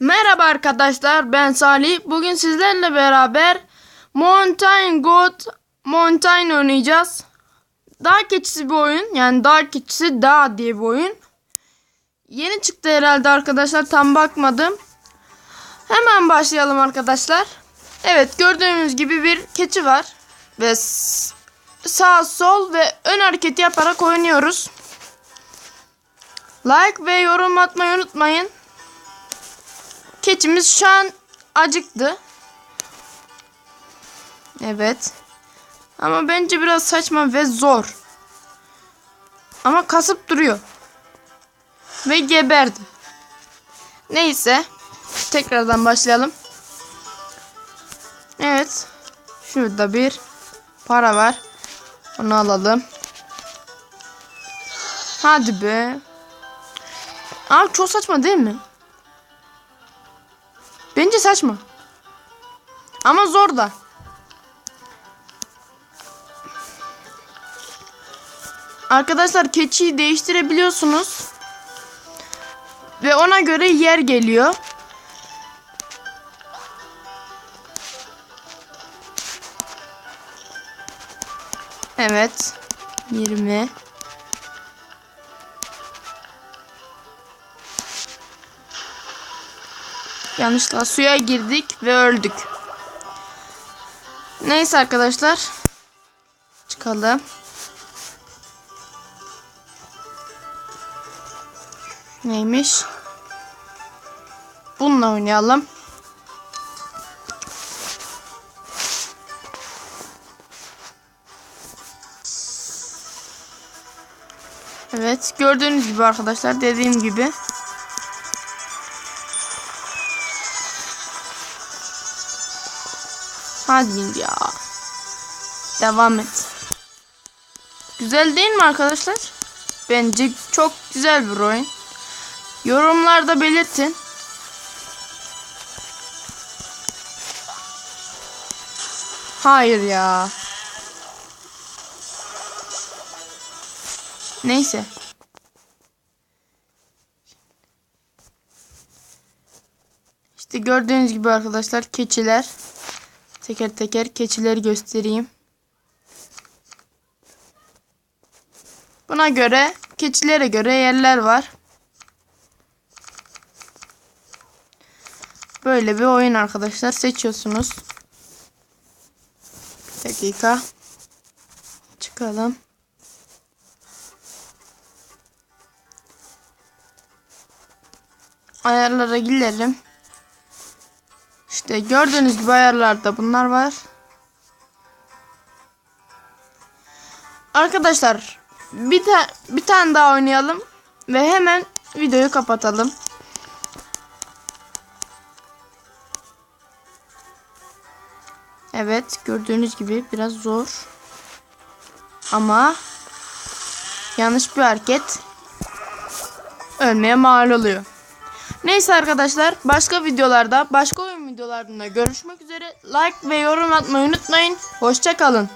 Merhaba arkadaşlar ben Salih. Bugün sizlerle beraber Mountain God Mountain oynayacağız. Dağ keçisi bir oyun. Yani dağ keçisi dağ diye bir oyun. Yeni çıktı herhalde arkadaşlar tam bakmadım. Hemen başlayalım arkadaşlar. Evet gördüğünüz gibi bir keçi var. Ve sağ sol ve ön hareketi yaparak oynuyoruz. Like ve yorum atmayı unutmayın. Keçimiz şu an acıktı. Evet. Ama bence biraz saçma ve zor. Ama kasıp duruyor. Ve geberdi. Neyse. Tekrardan başlayalım. Evet. Şurada bir para var. Onu alalım. Hadi be. Abi çok saçma değil mi? Saçma. Ama zor da. Arkadaşlar keçiyi değiştirebiliyorsunuz. Ve ona göre yer geliyor. Evet. 20. Yanlışlıkla suya girdik ve öldük. Neyse arkadaşlar. Çıkalım. Neymiş? Bununla oynayalım. Evet gördüğünüz gibi arkadaşlar dediğim gibi Hadi ya. Devam et. Güzel değil mi arkadaşlar? Bence çok güzel bir oyun. Yorumlarda belirtin. Hayır ya. Neyse. İşte gördüğünüz gibi arkadaşlar keçiler. Teker teker keçileri göstereyim. Buna göre keçilere göre yerler var. Böyle bir oyun arkadaşlar seçiyorsunuz. Bir dakika. Çıkalım. Ayarlara girelim. İşte gördüğünüz gibi ayarlarda bunlar var. Arkadaşlar bir, ta bir tane daha oynayalım ve hemen videoyu kapatalım. Evet gördüğünüz gibi biraz zor. Ama yanlış bir hareket ölmeye mal oluyor. Neyse arkadaşlar başka videolarda başka oyun videolarında görüşmek üzere. Like ve yorum atmayı unutmayın. Hoşçakalın.